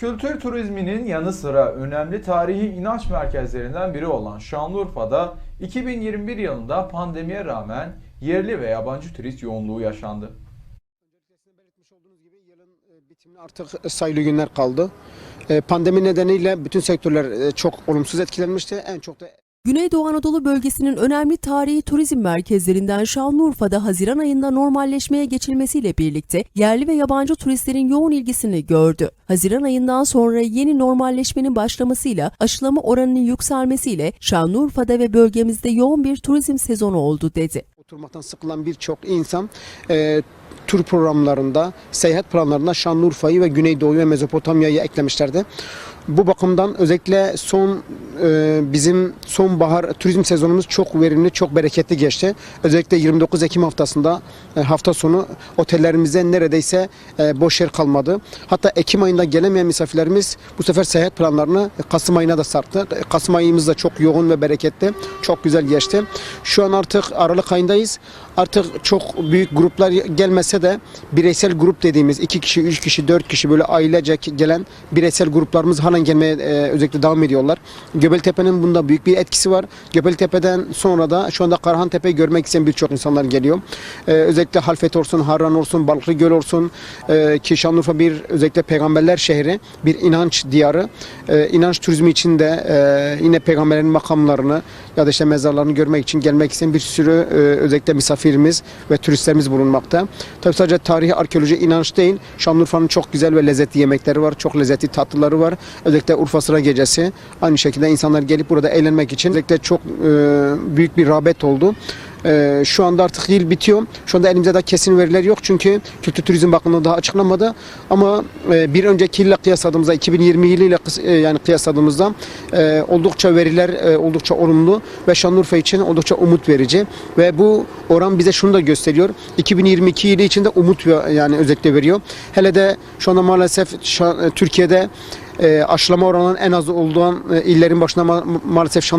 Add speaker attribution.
Speaker 1: Kültür turizminin yanı sıra önemli tarihi inanç merkezlerinden biri olan Şanlıurfa'da 2021 yılında pandemiye rağmen yerli ve yabancı turist yoğunluğu yaşandı.
Speaker 2: Artık sayılı günler kaldı. E, Pandemi nedeniyle bütün sektörler e, çok olumsuz etkilenmişti. En çok da
Speaker 3: Güneydoğu Anadolu bölgesinin önemli tarihi turizm merkezlerinden Şanlıurfa'da Haziran ayında normalleşmeye geçilmesiyle birlikte yerli ve yabancı turistlerin yoğun ilgisini gördü. Haziran ayından sonra yeni normalleşmenin başlamasıyla aşılama oranının yükselmesiyle Şanlıurfa'da ve bölgemizde yoğun bir turizm sezonu oldu dedi.
Speaker 2: oturmaktan sıkılan birçok insan e, tur programlarında, seyahat planlarında Şanlıurfa'yı ve Güneydoğu'yu ve Mezopotamya'yı eklemişlerdi. Bu bakımdan özellikle son e, bizim sonbahar turizm sezonumuz çok verimli, çok bereketli geçti. Özellikle 29 Ekim haftasında e, hafta sonu otellerimizde neredeyse e, boş yer kalmadı. Hatta Ekim ayında gelemeyen misafirlerimiz bu sefer seyahat planlarını Kasım ayına da sarktı. E, Kasım ayımız da çok yoğun ve bereketli. Çok güzel geçti. Şu an artık Aralık ayındayız. Artık çok büyük gruplar gelmese de bireysel grup dediğimiz iki kişi, üç kişi, dört kişi böyle ailecek gelen bireysel gruplarımız halen gelmeye e, özellikle devam ediyorlar. Göbektepe'nin bunda büyük bir etkisi var. Göbektepe'den sonra da şu anda Karahan Tepe'yi görmek isteyen birçok insanlar geliyor. E, özellikle Halfet olsun, Harran olsun, Balıklı Göl olsun e, ki Şanlıurfa bir özellikle peygamberler şehri, bir inanç diyarı. E, inanç turizmi için de e, yine peygamberlerin makamlarını ya da işte mezarlarını görmek için gelmek isteyen bir sürü e, özellikle misafirimiz ve turistlerimiz bulunmakta. Tabii sadece tarihi, arkeoloji, inanç değil. Şanlıurfa'nın çok güzel ve lezzetli yemekleri var. Çok lezzetli tatlıları var. Özellikle Urfa Sıra Gecesi. Aynı şekilde insanlar gelip burada eğlenmek için özellikle çok e, büyük bir rağbet oldu. E, şu anda artık yıl bitiyor. Şu anda elimizde daha kesin veriler yok çünkü Kültür Turizm Bakanlığı daha açıklamadı. Ama e, bir önceki yılla kıyasladığımızda 2020 yılıyla e, yani kıyasladığımızda e, oldukça veriler e, oldukça olumlu ve Şanlıurfa için oldukça umut verici ve bu oran bize şunu da gösteriyor. 2022 yılı içinde umut yani özellikle veriyor. Hele de şu anda maalesef Türkiye'de e, aşılama oranının en az olduğu illerin başına ma- maalesef Şanlıurfa